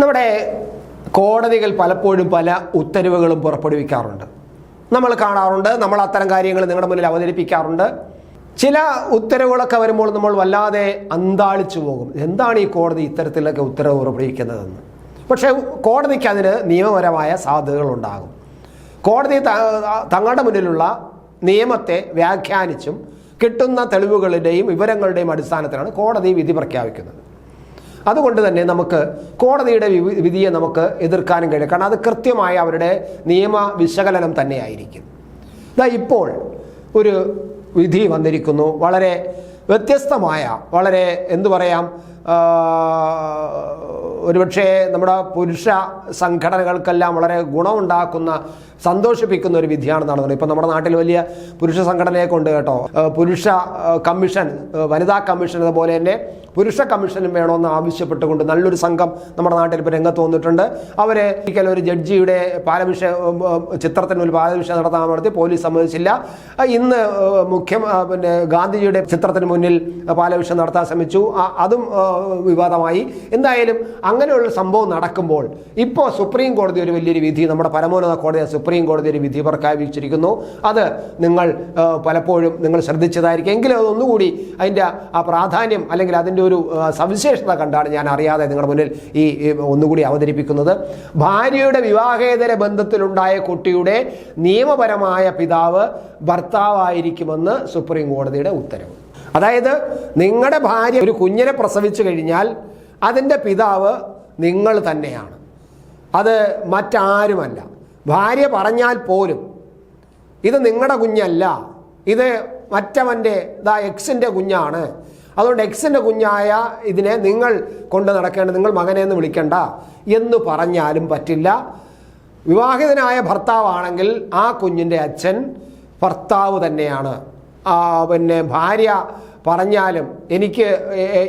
നമ്മുടെ കോടതികൾ പലപ്പോഴും പല ഉത്തരവുകളും പുറപ്പെടുവിക്കാറുണ്ട്. നമ്മൾ കാണാറുണ്ട് നമ്മൾ അത്തരം കാര്യങ്ങൾ നിങ്ങളുടെ മുന്നിൽ അവതരിപ്പിക്കാറുണ്ട്. ചില ഉത്തരവുകളൊക്കെ വരുമ്പോൾ നമ്മൾ വല്ലാതെ അന്താളിച്ചു പോകും. എന്താണ് ഈ കോടതി ഇത്തരത്തിലൊക്കെ ഉത്തരവ് പുറപ്പെടുവിക്കുന്നതെന്ന്. പക്ഷേ കോടതിക്ക് അതിന് നിയമപരമായ സാധ്യതകൾ ഉണ്ടാകും. കോടതി തങ്ങളുടെ മുന്നിലുള്ള നിയമത്തെ വ്യാഖ്യാനിച്ചും കിട്ടുന്ന തെളിവുകളുടെയും വിവരങ്ങളുടെയും അടിസ്ഥാനത്തിലാണ് കോടതി വിധി പ്രഖ്യാപിക്കുന്നത്. അതുകൊണ്ട് തന്നെ നമുക്ക് കോടതിയുടെ വിധിയെ നമുക്ക് എതിർക്കാനും കഴിയും കാരണം അത് കൃത്യമായ അവരുടെ നിയമ വിശകലനം തന്നെയായിരിക്കും. ഇതാ ഇപ്പോൾ ഒരു വിധി വന്നിരിക്കുന്നു. വളരെ വ്യത്യസ്തമായ വളരെ എന്തു പറയാം ഒരുപക്ഷെ നമ്മുടെ പുരുഷ സംഘടനകൾക്കെല്ലാം വളരെ ഗുണമുണ്ടാക്കുന്ന സന്തോഷിപ്പിക്കുന്ന ഒരു വിധിയാണ് നടന്നത് ഇപ്പം നമ്മുടെ നാട്ടിൽ വലിയ പുരുഷ സംഘടനയൊക്കെ ഉണ്ട് കേട്ടോ. പുരുഷ കമ്മീഷൻ വനിതാ കമ്മീഷൻ അതുപോലെ തന്നെ പുരുഷ കമ്മീഷനും വേണമെന്ന് ആവശ്യപ്പെട്ടുകൊണ്ട് നല്ലൊരു സംഘം നമ്മുടെ നാട്ടിൽ ഇപ്പോൾ രംഗത്ത് വന്നിട്ടുണ്ട്. അവരെ ഒരിക്കലും ഒരു ജഡ്ജിയുടെ പാലഭിഷ ചിത്രത്തിന് ഒരു പാലഭിഷേകം നടത്താൻ നടത്തി പോലീസ് സമ്മതിച്ചില്ല. ഇന്ന് മുഖ്യ പിന്നെ ഗാന്ധിജിയുടെ ചിത്രത്തിന് മുന്നിൽ പാലഭിഷേകം നടത്താൻ ശ്രമിച്ചു. അതും വിവാദമായി. എന്തായാലും അങ്ങനെയുള്ള സംഭവം നടക്കുമ്പോൾ ഇപ്പോൾ സുപ്രീം കോടതി ഒരു വലിയൊരു വിധി നമ്മുടെ പരമോന്നത കോടതി സുപ്രീം കോടതി ഒരു വിധി പ്രഖ്യാപിച്ചിരിക്കുന്നു. അത് നിങ്ങൾ പലപ്പോഴും നിങ്ങൾ ശ്രദ്ധിച്ചതായിരിക്കും. എങ്കിലും അതൊന്നുകൂടി അതിന്റെ ആ പ്രാധാന്യം അല്ലെങ്കിൽ അതിന്റെ ഒരു സവിശേഷത കണ്ടാണ് ഞാൻ അറിയാതെ നിങ്ങളുടെ മുന്നിൽ ഈ ഒന്നുകൂടി അവതരിപ്പിക്കുന്നത്. ഭാര്യയുടെ വിവാഹേതര ബന്ധത്തിലുണ്ടായ കുട്ടിയുടെ നിയമപരമായ പിതാവ് ഭർത്താവായിരിക്കുമെന്ന് സുപ്രീം കോടതിയുടെ ഉത്തരവ്. അതായത് നിങ്ങളുടെ ഭാര്യ ഒരു കുഞ്ഞിനെ പ്രസവിച്ചു കഴിഞ്ഞാൽ അതിന്റെ പിതാവ് നിങ്ങൾ തന്നെയാണ്. അത് മറ്റാരുമല്ല. ഭാര്യ പറഞ്ഞാൽ പോലും ഇത് നിങ്ങളുടെ കുഞ്ഞല്ല. ഇത് മറ്റവന്റെ ഇതാ എക്സിന്റെ കുഞ്ഞാണ്. അതുകൊണ്ട് എക്സിന്റെ കുഞ്ഞായ ഇതിനെ നിങ്ങൾ കൊണ്ട് നടക്കേണ്ട നിങ്ങൾ മകനെ എന്ന് വിളിക്കണ്ട എന്ന് പറഞ്ഞാലും പറ്റില്ല. വിവാഹിതനായ ഭർത്താവാണെങ്കിൽ ആ കുഞ്ഞിന്റെ അച്ഛൻ ഭർത്താവ് തന്നെയാണ്. പിന്നെ ഭാര്യ പറഞ്ഞാലും എനിക്ക്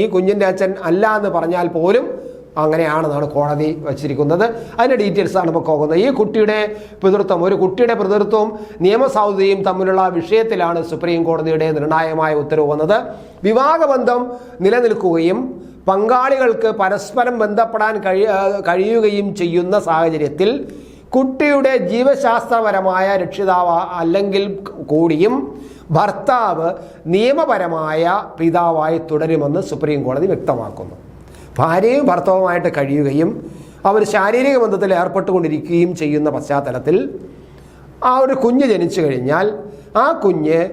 ഈ കുഞ്ഞിന്റെ അച്ഛൻ അല്ല എന്ന് പറഞ്ഞാൽ പോലും അങ്ങനെയാണെന്നാണ് കോടതി വച്ചിരിക്കുന്നത്. അതിന്റെ ഡീറ്റെയിൽസാണ് ഇപ്പോൾ പോകുന്നത്. ഈ കുട്ടിയുടെ പിതൃത്വം ഒരു കുട്ടിയുടെ പിതൃത്വവും നിയമസാധുതയും തമ്മിലുള്ള വിഷയത്തിലാണ് സുപ്രീം കോടതിയുടെ നിർണായകമായ ഉത്തരവ് വന്നത്. വിവാഹബന്ധം നിലനിൽക്കുകയും പങ്കാളികൾക്ക് പരസ്പരം ബന്ധപ്പെടാൻ കഴി കഴിയുകയും ചെയ്യുന്ന സാഹചര്യത്തിൽ കുട്ടിയുടെ ജീവശാസ്ത്രപരമായ രക്ഷിതാവ് അല്ലെങ്കിൽ കൂടിയും ഭർത്താവ് നിയമപരമായ പിതാവായി തുടരുമെന്ന് സുപ്രീം കോടതി വ്യക്തമാക്കുന്നു. ഭാര്യയും ഭർത്താവുമായിട്ട് കഴിയുകയും അവർ ശാരീരിക ബന്ധത്തിൽ ഏർപ്പെട്ടുകൊണ്ടിരിക്കുകയും ചെയ്യുന്ന പശ്ചാത്തലത്തിൽ ആ ഒരു കുഞ്ഞ് ജനിച്ചു കഴിഞ്ഞാൽ ആ കുഞ്ഞ്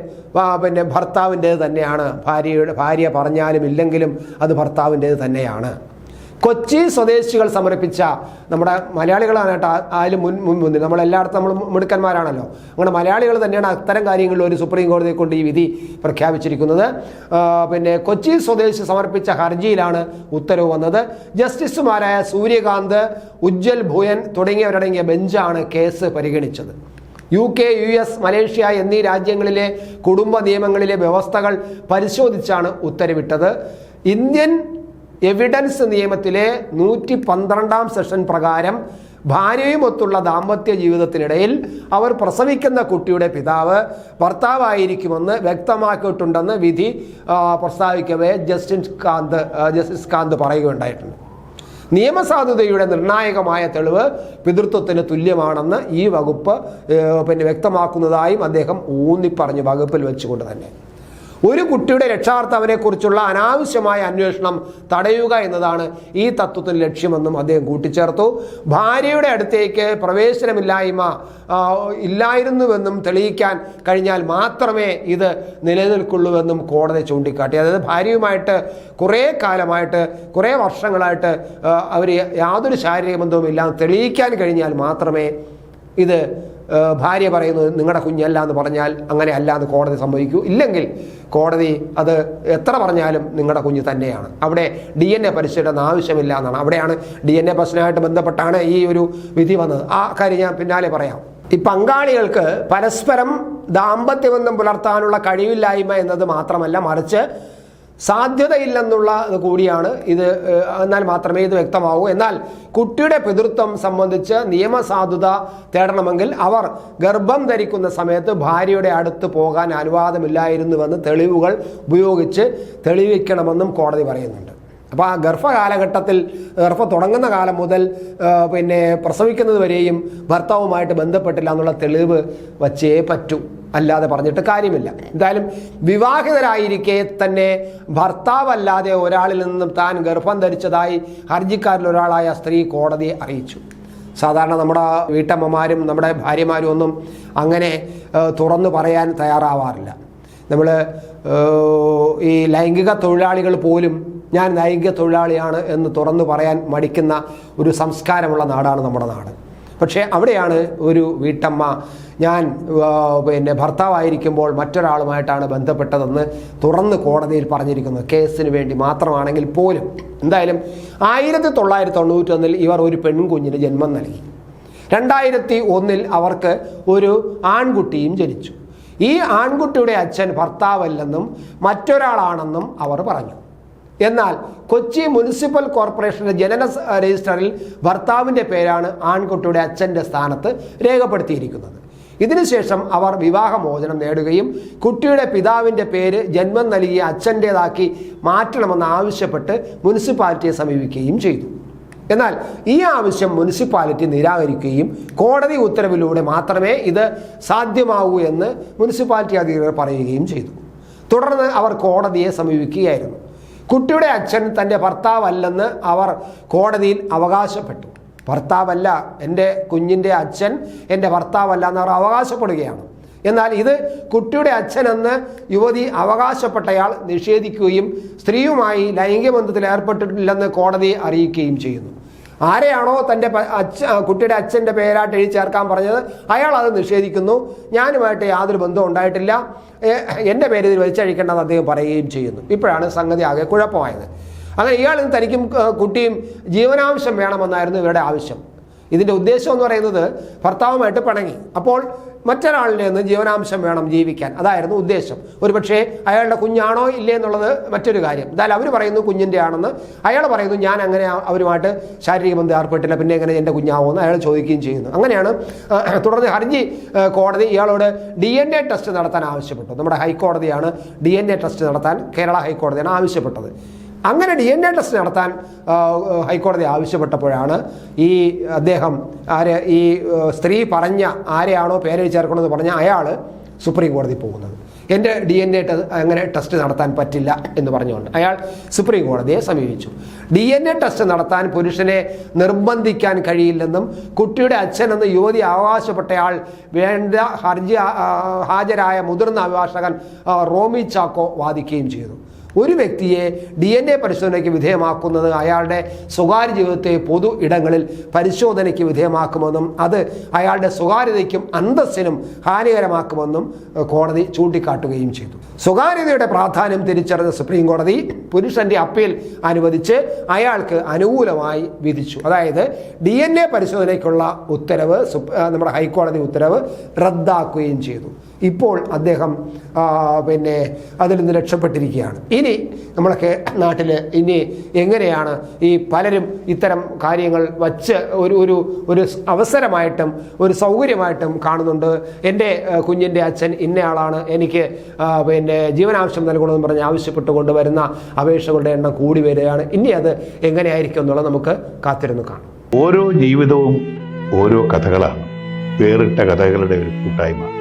പിന്നെ ഭർത്താവിന്റേത് തന്നെയാണ്. ഭാര്യയുടെ ഭാര്യ പറഞ്ഞാലും ഇല്ലെങ്കിലും അത് ഭർത്താവിന്റേത് തന്നെയാണ്. കൊച്ചി സ്വദേശികൾ സമർപ്പിച്ച നമ്മുടെ മലയാളികളാണ് കേട്ടോ അതിൽ മുൻ മുൻ മുന്നിൽ. നമ്മളെല്ലായിടത്തും നമ്മൾ മിടുക്കന്മാരാണല്ലോ. അങ്ങനെ മലയാളികൾ തന്നെയാണ് അത്തരം കാര്യങ്ങളിൽ ഒരു സുപ്രീം കോടതിയെ കൊണ്ട് ഈ വിധി പ്രഖ്യാപിച്ചിരിക്കുന്നത്. പിന്നെ കൊച്ചി സ്വദേശി സമർപ്പിച്ച ഹർജിയിലാണ് ഉത്തരവ് വന്നത്. ജസ്റ്റിസുമാരായ സൂര്യകാന്ത് ഉജ്ജൽ ഭൂയൻ തുടങ്ങിയവരടങ്ങിയ ബെഞ്ചാണ് കേസ് പരിഗണിച്ചത്. U K U S Malaysia എന്നീ രാജ്യങ്ങളിലെ കുടുംബ നിയമങ്ങളിലെ വ്യവസ്ഥകൾ പരിശോധിച്ചാണ് ഉത്തരവിട്ടത്. ഇന്ത്യൻ എവിഡൻസ് നിയമത്തിലെ നൂറ്റി പന്ത്രണ്ടാം സെഷൻ പ്രകാരം ഭാര്യയുമൊത്തുള്ള ദാമ്പത്യ ജീവിതത്തിനിടയിൽ അവർ പ്രസവിക്കുന്ന കുട്ടിയുടെ പിതാവ് ഭർത്താവായിരിക്കുമെന്ന് വ്യക്തമാക്കിയിട്ടുണ്ടെന്ന് വിധി പ്രസ്താവിക്കവേ ജസ്റ്റിസ് കാന്ത് ജസ്റ്റിസ് കാന്ത് പറയുകയുണ്ടായിട്ടുണ്ട്. നിയമസാധുതയുടെ നിർണായകമായ തെളിവ് പിതൃത്വത്തിന് തുല്യമാണെന്ന് ഈ വകുപ്പ് പിന്നെ വ്യക്തമാക്കുന്നതായും അദ്ദേഹം ഊന്നിപ്പറഞ്ഞു വകുപ്പിൽ വെച്ചുകൊണ്ട് തന്നെ. ഒരു കുട്ടിയുടെ രക്ഷാകർത്താവിനെക്കുറിച്ചുള്ള അനാവശ്യമായ അന്വേഷണം തടയുക എന്നതാണ് ഈ തത്വത്തിന് ലക്ഷ്യമെന്നും അദ്ദേഹം കൂട്ടിച്ചേർത്തു. ഭാര്യയുടെ അടുത്തേക്ക് പ്രവേശനമില്ലായ്മ ഇല്ലായിരുന്നുവെന്നും തെളിയിക്കാൻ കഴിഞ്ഞാൽ മാത്രമേ ഇത് നിലനിൽക്കുള്ളൂവെന്നും കോടതി ചൂണ്ടിക്കാട്ടി. അതായത് ഭാര്യയുമായിട്ട് കുറേ കാലമായിട്ട് കുറേ വർഷങ്ങളായിട്ട് അവർ യാതൊരു ശാരീരിക ബന്ധവും ഇല്ലാതെ തെളിയിക്കാൻ കഴിഞ്ഞാൽ മാത്രമേ ഇത് ഭാര്യ പറയുന്നത് നിങ്ങളുടെ കുഞ്ഞല്ല എന്ന് പറഞ്ഞാൽ അങ്ങനെ അല്ല എന്ന് കോടതി സംഭവിക്കൂ. ഇല്ലെങ്കിൽ കോടതി അത് എത്ര പറഞ്ഞാലും നിങ്ങളുടെ കുഞ്ഞ് തന്നെയാണ്. അവിടെ ഡി എൻ എ പരിശോധന ആവശ്യമില്ല എന്നാണ്. അവിടെയാണ് ഡി എൻ എ പ്രശ്നമായിട്ട് ബന്ധപ്പെട്ടാണ് ഈ ഒരു വിധി വന്നത്. ആ കാര്യം ഞാൻ പിന്നാലെ പറയാം. ഈ പങ്കാളികൾക്ക് പരസ്പരം ദാമ്പത്യബന്ധം പുലർത്താനുള്ള കഴിവില്ലായ്മ എന്നത് മാത്രമല്ല മറിച്ച് സാധ്യതയില്ലെന്നുള്ള കൂടിയാണ് ഇത് എന്നാൽ മാത്രമേ ഇത് വ്യക്തമാവൂ. എന്നാൽ കുട്ടിയുടെ പിതൃത്വം സംബന്ധിച്ച് നിയമസാധുത തേടണമെങ്കിൽ അവർ ഗർഭം ധരിക്കുന്ന സമയത്ത് ഭാര്യയുടെ അടുത്ത് പോകാൻ അനുവാദമില്ലായിരുന്നുവെന്ന് തെളിവുകൾ ഉപയോഗിച്ച് തെളിവിക്കണമെന്നും കോടതി പറയുന്നുണ്ട്. അപ്പോൾ ആ ഗർഭകാലഘട്ടത്തിൽ ഗർഭ തുടങ്ങുന്ന കാലം മുതൽ പിന്നെ പ്രസവിക്കുന്നത് വരെയും ഭർത്താവുമായിട്ട് ബന്ധപ്പെട്ടില്ല എന്നുള്ള തെളിവ് വച്ചേ പറ്റൂ. അല്ലാതെ പറഞ്ഞിട്ട് കാര്യമില്ല. എന്തായാലും വിവാഹിതരായിരിക്കെ തന്നെ ഭർത്താവല്ലാതെ ഒരാളിൽ നിന്നും താൻ ഗർഭം ധരിച്ചതായി ഹർജിക്കാരിൽ ഒരാളായ സ്ത്രീ കോടതിയെ അറിയിച്ചു. സാധാരണ നമ്മുടെ വീട്ടമ്മമാരും നമ്മുടെ ഭാര്യമാരും ഒന്നും അങ്ങനെ തുറന്നു പറയാൻ തയ്യാറാവാറില്ല. നമ്മൾ ഈ ലൈംഗിക തൊഴിലാളികൾ പോലും ഞാൻ ലൈംഗിക തൊഴിലാളിയാണ് എന്ന് തുറന്നു പറയാൻ മടിക്കുന്ന ഒരു സംസ്കാരമുള്ള നാടാണ് നമ്മുടെ നാട്. പക്ഷേ അവിടെയാണ് ഒരു വീട്ടമ്മ. ഞാൻ പിന്നെ ഭർത്താവായിരിക്കുമ്പോൾ മറ്റൊരാളുമായിട്ടാണ് ബന്ധപ്പെട്ടതെന്ന് തുറന്ന് കോടതിയിൽ പറഞ്ഞിരിക്കുന്നത് കേസിന് വേണ്ടി മാത്രമാണെങ്കിൽ പോലും. എന്തായാലും ആയിരത്തി തൊള്ളായിരത്തി തൊണ്ണൂറ്റൊന്നിൽ ഇവർ ഒരു പെൺകുഞ്ഞിന് ജന്മം നൽകി. രണ്ടായിരത്തി ഒന്നിൽ അവർക്ക് ഒരു ആൺകുട്ടിയും ജനിച്ചു. ഈ ആൺകുട്ടിയുടെ അച്ഛൻ ഭർത്താവല്ലെന്നും മറ്റൊരാളാണെന്നും അവർ പറഞ്ഞു. എന്നാൽ കൊച്ചി മുനിസിപ്പൽ കോർപ്പറേഷന്റെ ജനന രജിസ്റ്ററിൽ ഭർത്താവിന്റെ പേരാണ് ആൺകുട്ടിയുടെ അച്ഛന്റെ സ്ഥാനത്ത് രേഖപ്പെടുത്തിയിരിക്കുന്നത്. ഇതിനുശേഷം അവർ വിവാഹമോചനം നേടുകയും കുട്ടിയുടെ പിതാവിന്റെ പേര് ജന്മം നൽകിയ അച്ഛന്റേതാക്കി മാറ്റണമെന്ന് ആവശ്യപ്പെട്ട് മുനിസിപ്പാലിറ്റിയെ സമീപിക്കുകയും ചെയ്തു. എന്നാൽ ഈ ആവശ്യം മുനിസിപ്പാലിറ്റി നിരാകരിക്കുകയും കോടതി ഉത്തരവിലൂടെ മാത്രമേ ഇത് സാധ്യമാകൂ എന്ന് മുനിസിപ്പാലിറ്റി അധികൃതർ പറയുകയും ചെയ്തു. തുടർന്ന് അവർ കോടതിയെ സമീപിക്കുകയായിരുന്നു. കുട്ടിയുടെ അച്ഛൻ തന്റെ ഭർത്താവല്ലെന്ന് അവർ കോടതിയിൽ അവകാശപ്പെട്ടു. ഭർത്താവല്ല എന്റെ കുഞ്ഞിന്റെ അച്ഛൻ എന്റെ ഭർത്താവല്ല എന്ന് അവകാശപ്പെടുകയാണ്. എന്നാൽ ഇത് കുട്ടിയുടെ അച്ഛനെന്ന് യുവതി അവകാശപ്പെട്ടയാൾ നിഷേധിക്കുകയും സ്ത്രീയുമായി ലൈംഗിക ബന്ധത്തിൽ ഏർപ്പെട്ടിട്ടില്ലെന്ന് കോടതിയെ അറിയിക്കുകയും ചെയ്യുന്നു. ആരെയാണോ തന്റെ അച്ഛ കുട്ടിയുടെ അച്ഛന്റെ പേരായിട്ട് എഴുതി ചേർക്കാൻ പറഞ്ഞത് അയാൾ അത് നിഷേധിക്കുന്നു. ഞാനുമായിട്ട് യാതൊരു ബന്ധവും ഉണ്ടായിട്ടില്ല. എന്റെ പേര് ഇതിൽ വലിച്ചഴിക്കേണ്ടെന്ന് അദ്ദേഹം പറയുകയും ചെയ്യുന്നു. ഇപ്പോഴാണ് സംഗതി ആകെ കുഴപ്പമായത്. അങ്ങനെ ഇയാൾ തനിക്കും കുട്ടിയും ജീവനാംശം വേണമെന്നായിരുന്നു ഇവരുടെ ആവശ്യം. ഇതിന്റെ ഉദ്ദേശം എന്ന് പറയുന്നത് ഭർത്താവുമായിട്ട് പിണങ്ങി. അപ്പോൾ മറ്റൊരാളിൽ നിന്ന് ജീവനാംശം വേണം ജീവിക്കാൻ. അതായിരുന്നു ഉദ്ദേശം. ഒരുപക്ഷേ അയാളുടെ കുഞ്ഞാണോ ഇല്ലേ എന്നുള്ളത് മറ്റൊരു കാര്യം. എന്തായാലും അവർ പറയുന്നു കുഞ്ഞിന്റെ ആണെന്ന്. അയാൾ പറയുന്നു ഞാൻ അങ്ങനെ അവരുമായിട്ട് ശാരീരിക ബന്ധം ഏർപ്പെട്ടില്ല. പിന്നെ എങ്ങനെ എന്റെ കുഞ്ഞാവുമെന്ന് അയാൾ ചോദിക്കുകയും ചെയ്യുന്നു. അങ്ങനെയാണ് തുടർന്ന് ഹർജി കോടതി ഇയാളോട് ഡി എൻ എ ടെസ്റ്റ് നടത്താൻ ആവശ്യപ്പെട്ടു. നമ്മുടെ ഹൈക്കോടതിയാണ് ഡി എൻ എ ടെസ്റ്റ് നടത്താൻ കേരള ഹൈക്കോടതിയാണ് ആവശ്യപ്പെട്ടത്. അങ്ങനെ ഡി എൻ എ ടെസ്റ്റ് നടത്താൻ ഹൈക്കോടതി ആവശ്യപ്പെട്ടപ്പോഴാണ് ഈ അദ്ദേഹം ആര് ഈ സ്ത്രീ പറഞ്ഞ ആരെയാണോ പേര് ചേർക്കണമെന്ന് പറഞ്ഞ അയാൾ സുപ്രീം കോടതി പോകുന്നത്. എന്റെ ഡി എൻ എ അങ്ങനെ ടെസ്റ്റ് നടത്താൻ പറ്റില്ല എന്ന് പറഞ്ഞുകൊണ്ട് അയാൾ സുപ്രീം കോടതിയെ സമീപിച്ചു. ഡി എൻ എ ടെസ്റ്റ് നടത്താൻ പുരുഷനെ നിർബന്ധിക്കാൻ കഴിയില്ലെന്നും കുട്ടിയുടെ അച്ഛനെന്ന് യുവതി അവകാശപ്പെട്ടയാൾ വേണ്ട ഹർജി ഹാജരായ മുതിർന്ന അഭിഭാഷകൻ റോമി ചാക്കോ വാദിക്കുകയും ചെയ്തു. ഒരു വ്യക്തിയെ ഡി എൻ എ പരിശോധനയ്ക്ക് വിധേയമാക്കുന്നത് അയാളുടെ സ്വകാര്യ ജീവിതത്തെ പൊതു ഇടങ്ങളിൽ പരിശോധനയ്ക്ക് വിധേയമാക്കുമെന്നും അത് അയാളുടെ സ്വകാര്യതയ്ക്കും അന്തസ്സിനും ഹാനികരമാക്കുമെന്നും കോടതി ചൂണ്ടിക്കാട്ടുകയും ചെയ്തു. സ്വകാര്യതയുടെ പ്രാധാന്യം തിരിച്ചറിഞ്ഞ സുപ്രീം കോടതി പുരുഷന്റെ അപ്പീൽ അനുവദിച്ച് അയാൾക്ക് അനുകൂലമായി വിധിച്ചു. അതായത് ഡി എൻ എ പരിശോധനയ്ക്കുള്ള ഉത്തരവ് നമ്മുടെ ഹൈക്കോടതി ഉത്തരവ് റദ്ദാക്കുകയും ചെയ്തു. ഇപ്പോൾ അദ്ദേഹം പിന്നെ അതിൽ നിന്ന് രക്ഷപ്പെട്ടിരിക്കുകയാണ്. ഇനി നമ്മളൊക്കെ നാട്ടിൽ ഇനി എങ്ങനെയാണ് ഈ പലരും ഇത്തരം കാര്യങ്ങൾ വച്ച് ഒരു ഒരു ഒരു അവസരമായിട്ടും ഒരു സൗകര്യമായിട്ടും കാണുന്നുണ്ട്. എന്റെ കുഞ്ഞിന്റെ അച്ഛൻ ഇന്നയാളാണ്. എനിക്ക് പിന്നെ ജീവനാവശ്യം നൽകണമെന്ന് പറഞ്ഞ് ആവശ്യപ്പെട്ടുകൊണ്ട് വരുന്ന അപേക്ഷകളുടെ എണ്ണം കൂടി വരികയാണ്. ഇനി അത് എങ്ങനെയായിരിക്കും എന്നുള്ളത് നമുക്ക് കാത്തിരുന്ന് കാണാം. ഓരോ ജീവിതവും ഓരോ കഥകളാണ്. വേറിട്ട കഥകളുടെ ഒരു കൂട്ടായ്മ.